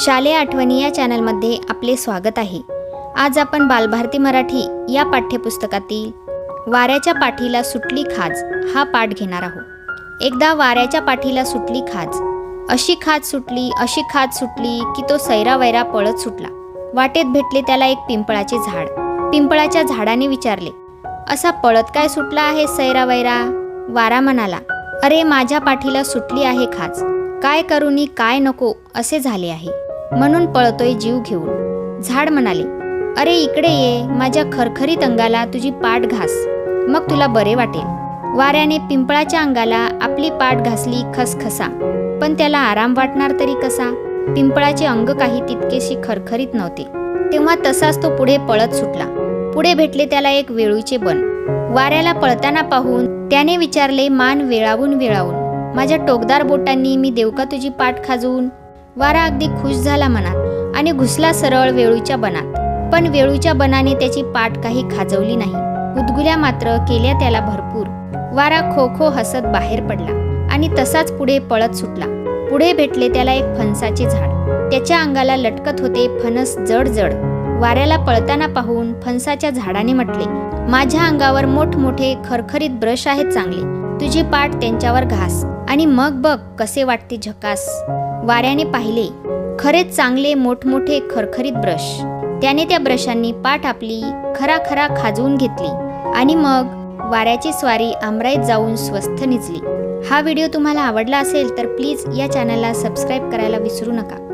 शालेय आठवणी या चॅनलमध्ये आपले स्वागत आहे. आज आपण बालभारती मराठी या पाठ्यपुस्तकातील वाऱ्याच्या पाठीला सुटली खाज हा पाठ घेणार आहोत. एकदा वाऱ्याच्या पाठीला सुटली खाज. अशी खाज सुटली अशी खाज सुटली की तो सैरा वैरा पळत सुटला. वाटेत भेटले त्याला एक पिंपळाचे झाड. पिंपळाच्या झाडाने विचारले असा पळत काय सुटला आहे सैरा वैरा वारा म्हणाला अरे माझ्या पाठीला सुटली आहे खाज. काय करूनी काय नको असे झाले आहे. म्हणून पळतोय जीव घेऊन. झाड म्हणाले अरे इकडे ये माझ्या खरखरीत अंगाला तुझी पाठ घास. मग तुला बरे वाटेल. वाऱ्याने पिंपळाच्या अंगाला आपली पाठ घासली खसखसा. पण त्याला आराम वाटणार तरी कसा? पिंपळाचे अंग काही तितकेशी खरखरीत नव्हते. तेव्हा तसाच तो पुढे पळत सुटला. पुढे भेटले त्याला एक वेळूचे बन. वाऱ्याला पळताना पाहून त्याने विचारले मान वेळावून वेळावून. माझ्या टोकदार बोटांनी मी देऊ का तुझी पाठ खाजवून वारा अगदी खुश झाला मनात आणि घुसला सरळ वेळूच्या बनात. पण वेळूच्या बनाने त्याची पाठ काही खाजवली नाही. गुदगुल्या मात्र केल्या त्याला भरपूर. वारा खो खो हसत बाहेर पडला आणि तसाच पुढे पळत सुटला. पुढे भेटले त्याला एक फणसाचे झाड. त्याच्या अंगाला लटकत होते फणस जड जड वाऱ्याला पळताना पाहून फणसाच्या झाडाने म्हटले माझ्या अंगावर मोठमोठे खरखरीत ब्रश आहेत चांगले. तुझी पाठ त्यांच्यावर घास आणि मग बघ कसे वाटते झकास. वाऱ्याने पाहिले. खरेच चांगले मोठमोठे खरखरीत ब्रश. त्याने त्या ब्रशांनी पाठ आपली खरा खरा खाजवून घेतली आणि मग वाऱ्याची स्वारी आमराईत जाऊन स्वस्थ निजली. हा व्हिडिओ तुम्हाला आवडला असेल तर प्लीज या चॅनलला सबस्क्राईब करायला विसरू नका.